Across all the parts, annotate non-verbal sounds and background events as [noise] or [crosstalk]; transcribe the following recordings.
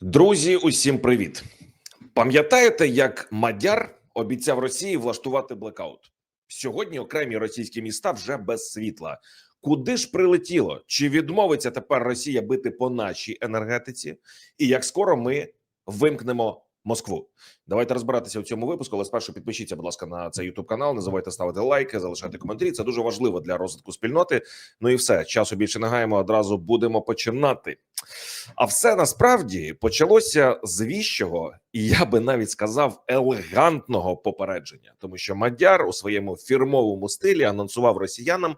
Друзі, усім привіт! Пам'ятаєте, як Мадяр обіцяв Росії влаштувати блекаут? Сьогодні окремі російські міста вже без світла. Куди ж прилетіло? Чи відмовиться тепер Росія бити по нашій енергетиці? І як скоро ми вимкнемо Москву? Давайте розбиратися в цьому випуску. Але спершу підпишіться, будь ласка, на цей Ютуб канал. Не забувайте ставити лайки, залишати коментарі. Це дуже важливо для розвитку спільноти. Ну і все часу більше не гаємо. Одразу будемо починати. А все насправді почалося з віщого, і я би навіть сказав елегантного попередження, тому що Мадяр у своєму фірмовому стилі анонсував росіянам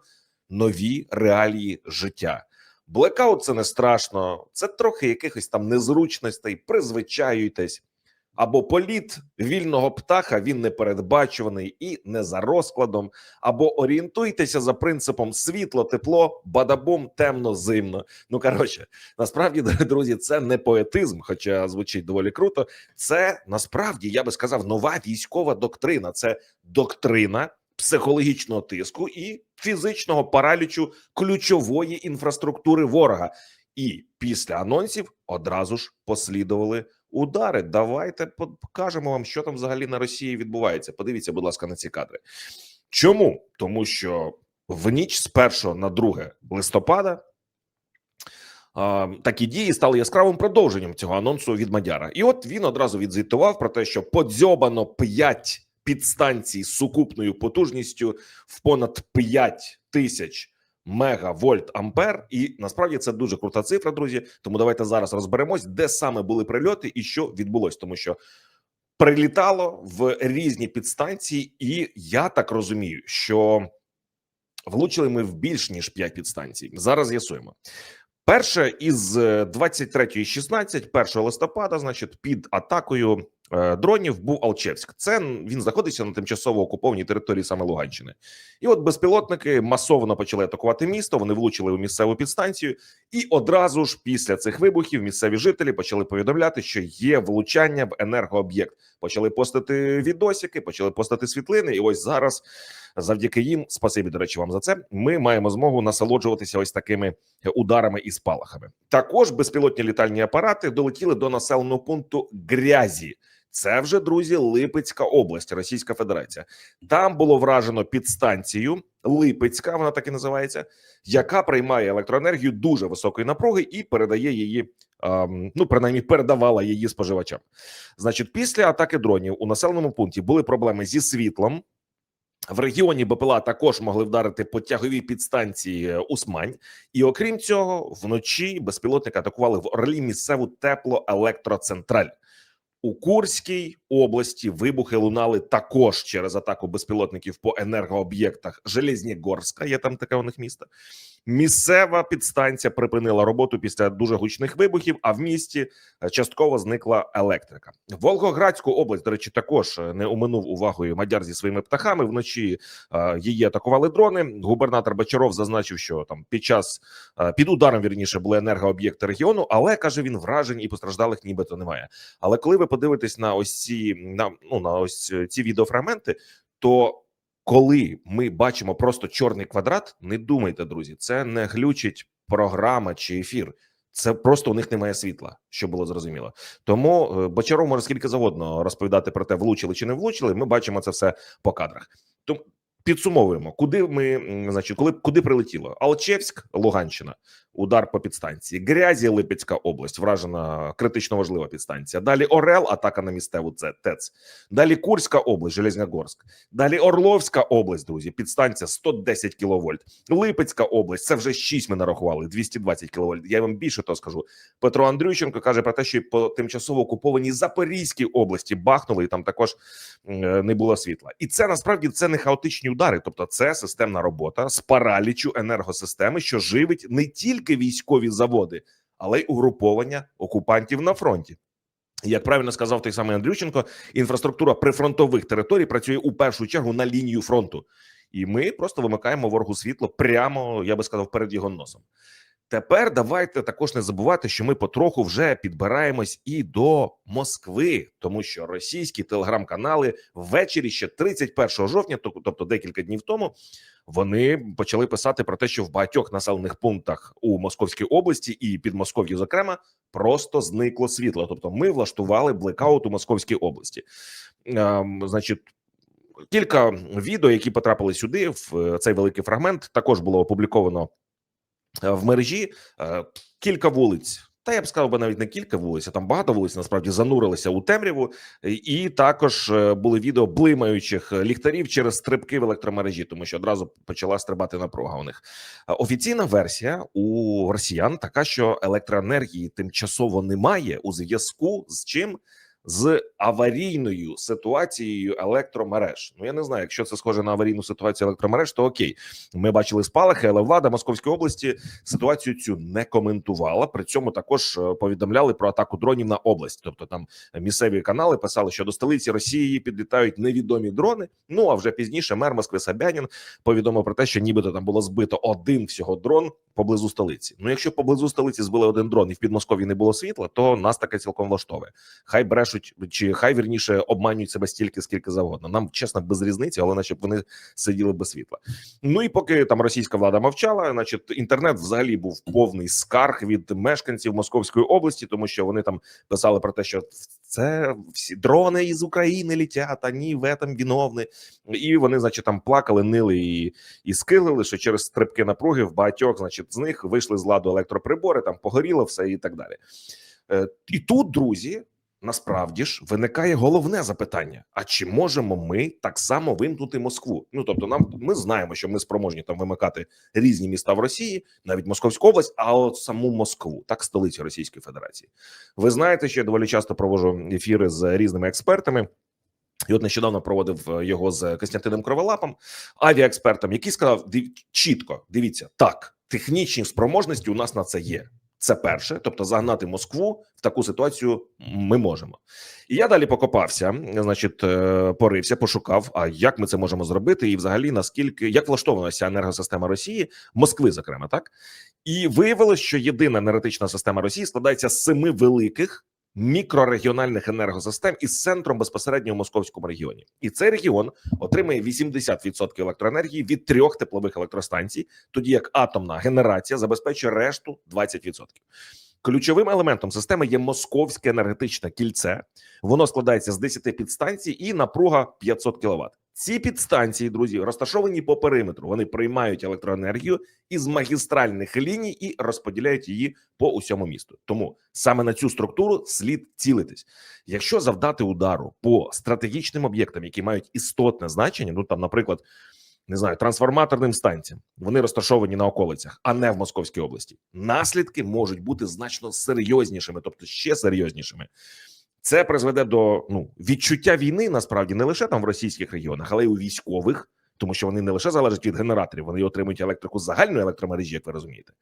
нові реалії життя. Блекаут це не страшно, це трохи якихось там незручностей. Призвичаюйтесь. Або політ вільного птаха він не передбачуваний і не за розкладом, або орієнтуйтеся за принципом світло, тепло, бадабум, темно, зимно. Ну коротше, насправді, [laughs] друзі, це не поетизм, хоча звучить доволі круто. Це насправді я би сказав нова військова доктрина. Це доктрина психологічного тиску і фізичного паралічу ключової інфраструктури ворога. І після анонсів одразу ж послідували удари. Давайте покажемо вам, що там взагалі на Росії відбувається. Подивіться, будь ласка, на ці кадри. Чому? Тому що в ніч з 1 на 2 листопада такі дії стали яскравим продовженням цього анонсу від Мадяра. І от він одразу відзвітував про те, що подзьобано 5 підстанцій з сукупною потужністю в понад 5 тисяч мегавольт ампер, і насправді це дуже крута цифра, друзі. Тому давайте зараз розберемось, де саме були прильоти і що відбулось, тому що прилітало в різні підстанції, і я так розумію, що влучили ми в більш ніж 5 підстанцій. Зараз з'ясуємо. Перше із 23.16, 1 листопада, значить, під атакою е, дронів був Алчевськ. Це він знаходиться на тимчасово окупованій території саме Луганщини. І от безпілотники масово почали атакувати місто. Вони влучили у місцеву підстанцію, і одразу ж після цих вибухів місцеві жителі почали повідомляти, що є влучання в енергооб'єкт. Почали постати відосики, почали постати світлини. І ось зараз, завдяки їм, спасибі до речі, вам за це. Ми маємо змогу насолоджуватися ось такими ударами і спалахами. Також безпілотні літальні апарати долетіли до населеного пункту Грязі. Це вже друзі, Липецька область, Російська Федерація. Там було вражено підстанцію Липецька, вона так і називається, яка приймає електроенергію дуже високої напруги і передає її. ем, Ну, принаймні, передавала її споживачам. Значить, після атаки дронів у населеному пункті були проблеми зі світлом. В регіоні БПЛА також могли вдарити по тяговій підстанції Усмань, і окрім цього, вночі безпілотники атакували в Орлі місцеву теплоелектроцентраль. У Курській області вибухи лунали також через атаку безпілотників по енергооб'єктах Железнігорська. Є там таке у них місто. Місцева підстанція припинила роботу після дуже гучних вибухів. А в місті частково зникла електрика. Волгоградську область, до речі, також не уминув увагою Мадяр зі своїми птахами. Вночі е, її атакували дрони. Губернатор Бачаров зазначив, що там під час е, під ударом вірніше були енергооб'єкти регіону, але каже він вражень і постраждалих, нібито немає. Але коли ви подивитесь на ось ці на ну на ось ці відеофрагменти, то коли ми бачимо просто чорний квадрат, не думайте, друзі, це не глючить програма чи ефір. Це просто у них немає світла, що було зрозуміло. Тому е, Бочаров може скільки завгодно розповідати про те, влучили чи не влучили. Ми бачимо це все по кадрах. Тому підсумовуємо, куди ми значить, коли куди прилетіло Алчевськ, Луганщина, удар по підстанції, Грязі, Липецька область, вражена критично важлива підстанція. Далі Орел, атака на місцеву це ТЕЦ. Далі Курська область, Железногорськ. Далі Орловська область, друзі, підстанція 110 кВт. Липецька область, це вже 6 ми нарахували, 220 кВт. Я вам більше то скажу. Петро Андрющенко каже про те, що по тимчасово окупованій Запорізькій області бахнули, і там також не було світла. І це насправді це не хаотичні удари, тобто це системна робота з паралічу енергосистеми, що живить не тільки військові заводи, але й угруповання окупантів на фронті. Як правильно сказав той самий Андрющенко, інфраструктура прифронтових територій працює у першу чергу на лінію фронту, і ми просто вимикаємо ворогу світло прямо, я би сказав, перед його носом. Тепер давайте також не забувати, що ми потроху вже підбираємось і до Москви, тому що російські телеграм-канали ввечері ще 31 жовтня, тобто декілька днів тому, вони почали писати про те, що в багатьох населених пунктах у Московській області і Підмосков'ї, зокрема, просто зникло світло. Тобто, ми влаштували блекаут у Московській області. Ем, значить. Кілька відео, які потрапили сюди, в е, цей великий фрагмент, також було опубліковано в мережі. Е, Кілька вулиць, та я б сказав би навіть не кілька вулиць, а там багато вулиць насправді занурилися у темряву, і- також е, були відео блимаючих ліхтарів через стрибки в електромережі, тому що одразу почала стрибати напруга у них. Е, Офіційна версія у росіян така, що електроенергії тимчасово немає у зв'язку з чим. З аварійною ситуацією електромереж. Ну я не знаю, якщо це схоже на аварійну ситуацію електромереж, то окей. Ми бачили спалахи, але влада Московської області ситуацію цю не коментувала. При цьому також е, повідомляли про атаку дронів на область. Тобто там місцеві канали писали, що до столиці Росії підлітають невідомі дрони. Ну а вже пізніше мер Москви Собянін повідомив про те, що нібито там було збито один всього дрон поблизу столиці. Ну, якщо поблизу столиці збили один дрон і в Підмосков'ї не було світла, то нас таке цілком влаштовує. Хай брешуть, чи хай вірніше обманюють себе стільки, скільки завгодно. Нам чесно без різниці, але наче б вони сиділи без світла. Ну і поки там російська влада мовчала, значить, інтернет взагалі був повний скарг від мешканців Московської області, тому що вони там писали про те, що це всі дрони із України літять, а ні, в этом виновні. І вони, значить, там плакали, нили і, і скилили, що через стрибки напруги в багатьох, значить, з них вийшли з ладу електроприбори, там погоріло все і так далі. Е, І тут, друзі, насправді ж виникає головне запитання: а чи можемо ми так само вимкнути Москву? Ну тобто, нам ми знаємо, що ми спроможні там вимикати різні міста в Росії, навіть Московську область, а от саму Москву, так столицю Російської Федерації. Ви знаєте, що я доволі часто проводжу ефіри з різними експертами. І от нещодавно проводив е, його з Костянтином Кроволапом, авіаекспертом, який сказав чітко: дивіться, так, технічні спроможності у нас на це є. Це перше, тобто загнати Москву в таку ситуацію ми можемо. І я далі покопався, значить, е, порився, пошукав. А як ми це можемо зробити, і взагалі наскільки як влаштована ця енергосистема Росії, Москви, зокрема, так і виявилось, що єдина енергетична система Росії складається з семи великих мікрорегіональних енергосистем із центром безпосередньо в московському регіоні, і цей регіон отримує 80% електроенергії від трьох теплових електростанцій, тоді як атомна генерація забезпечує решту 20%. Ключовим елементом системи є московське енергетичне кільце. Воно складається з 10 підстанцій і напруга 500 кВт. Ці підстанції, друзі, розташовані по периметру. Вони приймають електроенергію із магістральних ліній і розподіляють її по усьому місту. Тому саме на цю структуру слід цілитись. Якщо завдати удару по стратегічним об'єктам, які мають істотне значення, ну там, наприклад, не знаю, трансформаторним станціям, вони розташовані на околицях, а не в Московській області. Наслідки можуть бути значно серйознішими, тобто ще серйознішими. Це призведе до ну відчуття війни насправді не лише там в російських регіонах, але й у військових, тому що вони не лише залежать від генераторів, вони отримують електрику з загальної електромережі, як ви розумієте.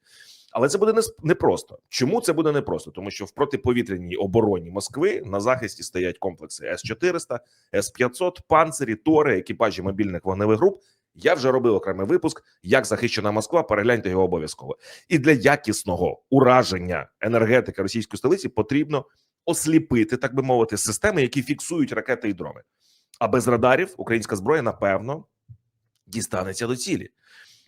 Але це буде не непросто. Чому це буде непросто? Тому що в протиповітряній обороні Москви на захисті стоять комплекси С 400 С 500 панцирі, тори, екіпажі мобільних вогневих груп. Я вже робив окремий випуск, як захищена Москва. Перегляньте його обов'язково. І для якісного ураження енергетики російської столиці потрібно осліпити, так би мовити, системи, які фіксують ракети і дрони. А без радарів українська зброя напевно дістанеться до цілі.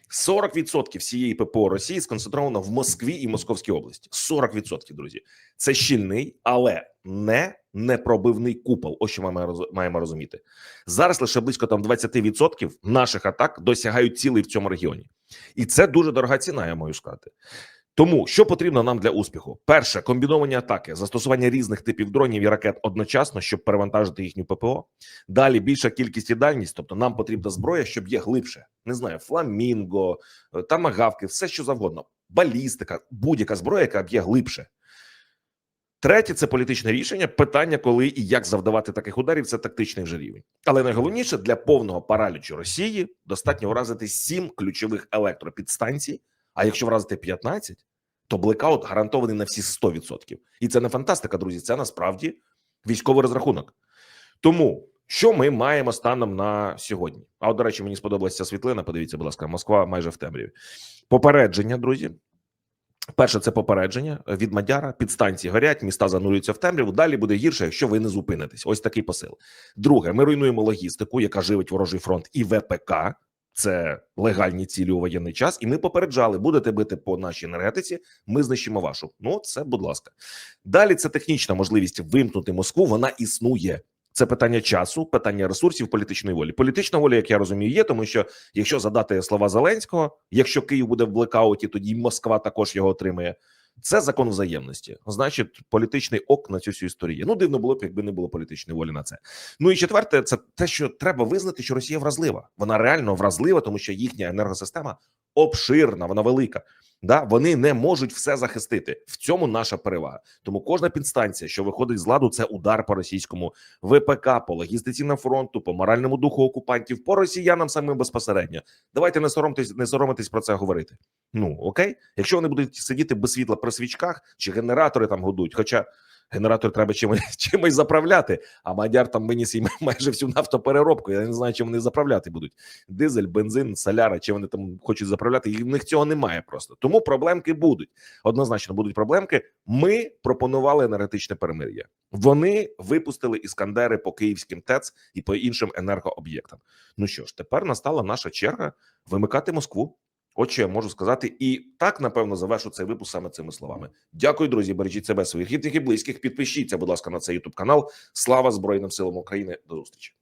40% всієї ППО Росії сконцентровано в Москві і Московській області. 40%, друзі. Це щільний, але не непробивний купол. Ось що ми маємо розуміти. Зараз лише близько там 20% наших атак досягають цілей в цьому регіоні, і це дуже дорога ціна. Я можу сказати. Тому що потрібно нам для успіху? Перше комбіновані атаки, застосування різних типів дронів і ракет одночасно, щоб перевантажити їхню ППО. Далі більша кількість і дальність, тобто нам потрібна зброя, щоб є глибше. Не знаю, фламінго, е, тамагавки, все що завгодно, балістика, будь-яка зброя, яка б'є глибше. Третє це політичне рішення. Питання, коли і як завдавати таких ударів, це тактичний вже рівень. Але найголовніше для повного паралічу Росії достатньо вразити сім ключових електропідстанцій. А якщо вразити 15, то блекаут гарантований на всі 100%. І це не фантастика, друзі. Це насправді військовий розрахунок. Тому що ми маємо станом на сьогодні? А от, до речі, мені сподобалася світлина. Подивіться, будь ласка, Москва майже в темряві. Попередження, друзі. Перше, це попередження від Мадяра. Підстанції горять, міста занурюються в темряву. Далі буде гірше, якщо ви не зупинитесь. Ось такий посил. Друге, ми руйнуємо логістику, яка живить ворожий фронт і ВПК. Це легальні цілі у воєнний час, і ми попереджали: будете бити по нашій енергетиці, ми знищимо вашу. Ну це, будь ласка. Далі це технічна можливість вимкнути Москву. Вона існує. Це питання часу, питання ресурсів, політичної волі. Політична воля, як я розумію, є, тому що якщо задати слова Зеленського, якщо Київ буде в блекауті, тоді Москва також його отримає. Це закон взаємності. Значить, політичний ок на цю всю історію. Ну дивно було б, якби не було політичної волі на це. Ну і четверте, це те, що треба визнати, що Росія вразлива. Вона реально вразлива, тому що їхня енергосистема обширна, вона велика. Да, вони не можуть все захистити. В цьому наша перевага. Тому кожна підстанція, що виходить з ладу, це удар по російському ВПК, по логістиці на фронту, по моральному духу окупантів, по росіянам самим безпосередньо. Давайте не соромтесь, не соромитись про це говорити. Ну окей, якщо вони будуть сидіти без світла при свічках чи генератори там годуть, хоча. Генератор треба чимось [laughs] чимось заправляти, а мадяр там виніс їм [laughs] майже всю нафтопереробку. Я не знаю, чим вони заправляти будуть. Дизель, бензин, соляра, чи вони там хочуть заправляти, і в них цього немає просто. Тому проблемки будуть. Однозначно будуть проблемки. Ми пропонували енергетичне перемир'я. Вони випустили іскандери по київським ТЕЦ і по іншим енергооб'єктам. Ну що ж, тепер настала наша черга вимикати Москву. От що я можу сказати, і так напевно завершу цей випуск саме цими словами. Дякую, друзі. Бережіть себе своїх рідних і близьких. Підпишіться, будь ласка, на цей ютуб канал. Слава Збройним силам України. До зустрічі.